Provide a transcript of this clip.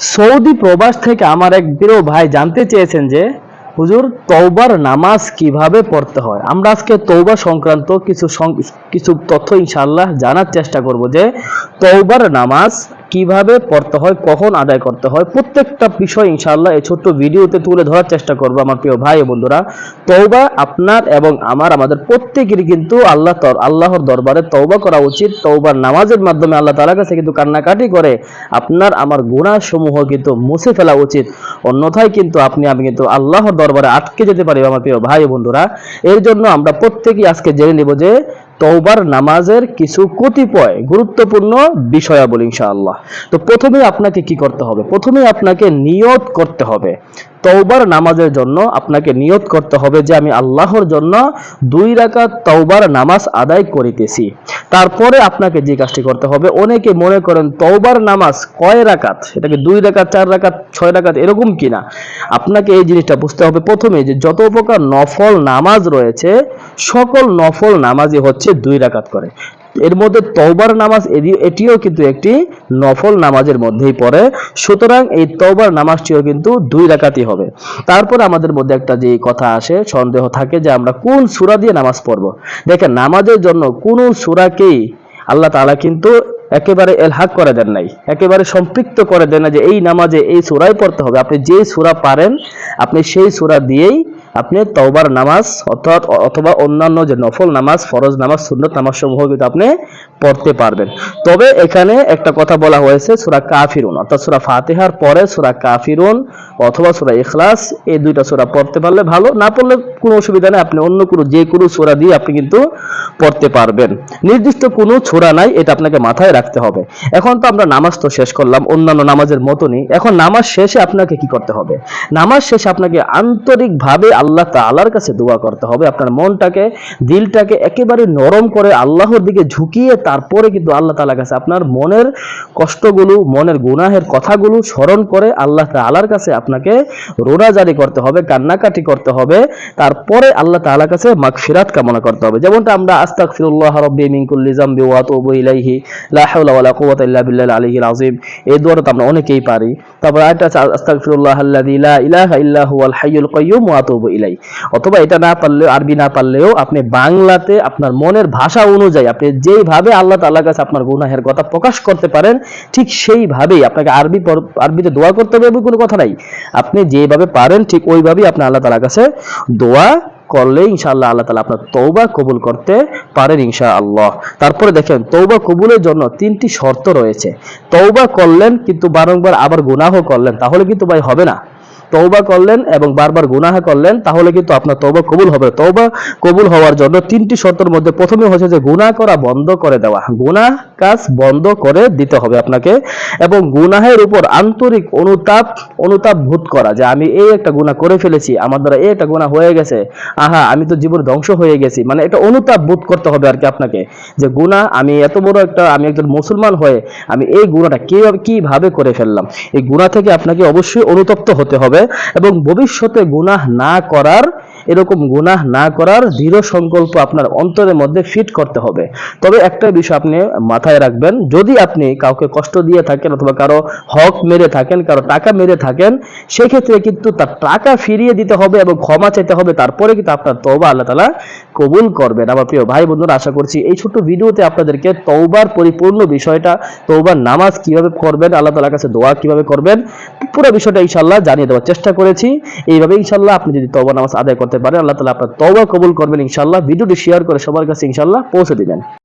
Saudi প্রবাস থেকে আমার এক প্রিয় ভাই জানতে চেয়েছেন যে, হুজুর তৌবার নামাজ কীভাবে পড়তে হয়? আমরা আজকে তৌবা সংক্রান্ত কিছু কিছু তথ্য ইনশাল্লাহ জানার চেষ্টা করব যে তৌবার নামাজ কীভাবে পড়তে হয়, কখন আদায় করতে হয়, প্রত্যেকটা বিষয় ইনশাআল্লাহ এই ছোট্ট ভিডিওতে তুলে ধরার চেষ্টা করব আমার প্রিয় ভাই বন্ধুরা। তওবা আপনার এবং আমার, আমাদের প্রত্যেকেরই কিন্তু আল্লাহ আল্লাহর দরবারে তওবা করা উচিত। তওবার নামাজের মাধ্যমে আল্লাহ তাআলার কাছে কিন্তু কান্নাকাটি করে, আপনার, আমার গুনাহ সমূহ কিন্তু মুছে ফেলা উচিত। অন্যথায় কিন্তু আপনি, আমি কিন্তু আল্লাহর দরবারে আটকে যেতে পারি আমার প্রিয় ভাই বন্ধুরা। এর জন্য আমরা প্রত্যেকেই আজকে জেনে নিব যে তওবার নামাজের কিছু কতিপয় গুরুত্বপূর্ণ বিষয়াবলী ইনশাআল্লাহ। তো প্রথমে আপনাকে কি করতে হবে? প্রথমে আপনাকে নিয়ত করতে হবে। তওবার নামাজের জন্য আপনাকে নিয়ত করতে হবে যে আমি আল্লাহর জন্য দুই রাকাত তওবার নামাজ আদায় করিতেছি। তারপরে আপনাকে যে কাজটি করতে হবে, অনেকে মনে করেন তওবার নামাজ কয় রাকাত? এটাকে দুই রাকাত, চার রাকাত, ছয় রাকাত এরকম কিনা? আপনাকে এই জিনিসটা বুঝতে হবে। প্রথমে যে যত প্রকার নফল নামাজ রয়েছে, সকল নফল নামাজই হচ্ছে দুই রাকাত করে। এর মধ্যে তওবার নামাজ এটিও কিন্তু একটি নফল নামাজের মধ্যেই পড়ে। সুতরাং এই তওবার নামাজটিও কিন্তু দুই রাকাতই হবে। তারপর আমাদের মধ্যে একটা যে কথা আসে, সন্দেহ থাকে যে আমরা কোন সূরা দিয়ে নামাজ পড়ব। দেখেন, নামাজের জন্য কোন সূরাকেই আল্লাহ তালা কিন্তু একেবারে এলহাক করে দেন নাই। একেবারে সম্পৃক্ত করে দেন না যে এই নামাজে এই সূরাই পড়তে হবে। আপনি যেই সূরা পারেন, আপনি সেই সূরা দিয়েই আপনি তওবার নামাজ অর্থাৎ অথবা অন্যান্য যে নফল নামাজ, ফরজ নামাজ, সুন্নত নামাজ সমূহ কিন্তু আপনি পড়তে পারবেন। তবে এখানে একটা কথা বলা হয়েছে, সূরা কাফিরুন, অর্থাৎ সূরা ফাতিহার পরে সূরা কাফিরুন অথবা সূরা ইখলাস, এই দুইটা সূরা পড়তে পারলে ভালো, না পড়লে কোনো অসুবিধা নেই, আপনি অন্য কোনো যে কোনো সূরা দিয়ে আপনি কিন্তু পড়তে পারবেন। নির্দিষ্ট কোনো ছোড়া নাই, এটা আপনাকে মাথায় রাখতে হবে। এখন তো আমরা নামাজ তো শেষ করলাম, অন্যান্য নামাজের মতনই। এখন নামাজ শেষে আপনাকে কি করতে হবে? নামাজ শেষে আপনাকে আন্তরিকভাবে আল্লাহ তাআলার কাছে দোয়া করতে হবে। আপনার মনটাকে, দিলটাকে একেবারে নরম করে আল্লাহর দিকে ঝুঁকিয়ে তারপরে কিন্তু আল্লাহ তাআলার কাছে আপনার মনের কষ্টগুলো, মনের গুনাহের কথাগুলো স্মরণ করে আল্লাহ তাআলার কাছে আপনাকে রোনাজারি করতে হবে, কান্নাকাটি করতে হবে। তারপরে আল্লাহ তাআলার কাছে মাগফিরাত কামনা করতে হবে। যেমনটা আমরা আস্তাগফিরুল্লাহ রাব্বি মিন কুল্লি যামবি ওয়া আতুবু ইলাইহি, লা হাওলা ইল্লা বিল্লাহিল আলিয়্যিল আযীম। এই দোয়াটা আমরা অনেকেই পারি। তারপর আরেকটা আছে, আস্তাগফিরুল্লাহ আল্লাযী লা ইলাহা ইল্লা হুয়াল হাইয়ুল কাইয়্যুম ওয়া ইলাই। অথবা এটা না পারলেও, আরবি না পারলেও আপনি বাংলাতে আপনার মনের ভাষা অনুযায়ী, আপনি যেইভাবে আল্লাহ তাআলার কাছে আপনার গুনাহের কথা প্রকাশ করতে পারেন, ঠিক সেইভাবেই আপনাকে আরবি আরবিতে দোয়া করতে হবে কোনো কথা নাই। আপনি যেভাবে পারেন, ঠিক ওইভাবেই আপনি আল্লাহ তাআলার কাছে দোয়া করলে ইনশাআল্লাহ আল্লাহ তালা আপনার তৌবা কবুল করতে পারেন ইনশাআল্লাহ। তারপরে দেখেন, তওবা কবুলের জন্য তিনটি শর্ত রয়েছে। তৌবা করলেন, কিন্তু বারংবার আবার গুনাহ করলেন, তাহলে কিন্তু ভাই হবে না। তওবা করলেন এবং বারবার গুনাহ করলেন, তাহলে কিন্তু আপনার তওবা কবুল হবে। তওবা কবুল হওয়ার জন্য তিনটি শর্তের মধ্যে প্রথমে হচ্ছে যে গুনাহ করা বন্ধ করে দেওয়া। গুনাহ কাজ বন্ধ করে দিতে হবে আপনাকে এবং গুনাহের উপর আন্তরিক অনুতাপ অনুতাপ বোধ করা যে আমি এই একটা গুনাহ করে ফেলেছি, আমার দ্বারা এই একটা গুনাহ হয়ে গেছে, আহা, আমি তো জীবন ধ্বংস হয়ে গেছি। মানে এটা অনুতাপ বোধ করতে হবে আর কি আপনাকে যে গুনাহ, আমি এত বড় একটা, আমি একজন মুসলমান হয়ে আমি এই গুনাহটা কীভাবে কীভাবে করে ফেললাম? এই গুনাহ থেকে আপনাকে অবশ্যই অনুতপ্ত হতে হবে। এবং ভবিষ্যতে গুনাহ না করার, এরকম গুনাহ না করার দৃঢ় সংকল্প আপনার অন্তরের মধ্যে ফিট করতে হবে। তবে একটা বিষয় আপনি মাথায় রাখবেন, যদি আপনি কাউকে কষ্ট দিয়ে থাকেন অথবা কারও হক মেরে থাকেন, কারও টাকা মেরে থাকেন, সেক্ষেত্রে কিন্তু তার টাকা ফিরিয়ে দিতে হবে এবং ক্ষমা চাইতে হবে, তারপরে কিন্তু আপনার তওবা আল্লাহ তাআলা কবুল করবেন। আমার প্রিয় ভাই বন্ধুরা, আশা করছি এই ছোট্ট ভিডিওতে আপনাদেরকে তওবার পরিপূর্ণ বিষয়টা তৌবার নামাজ কীভাবে করবেন, আল্লাহ তাআলার কাছে দোয়া কীভাবে করবেন পুরো বিষয়টা ইনশাল্লাহ জানিয়ে দেওয়ার চেষ্টা করেছি। এইভাবে ইনশাল্লাহ আপনি যদি তবা নামাজ আদায় করতে পারেন, আল্লাহ তালা আপনার তবা কবুল করবেন ইনশাল্লাহ ভিডিওটি শেয়ার করে সবার কাছে ইনশাল্লাহ পৌঁছে দিবেন।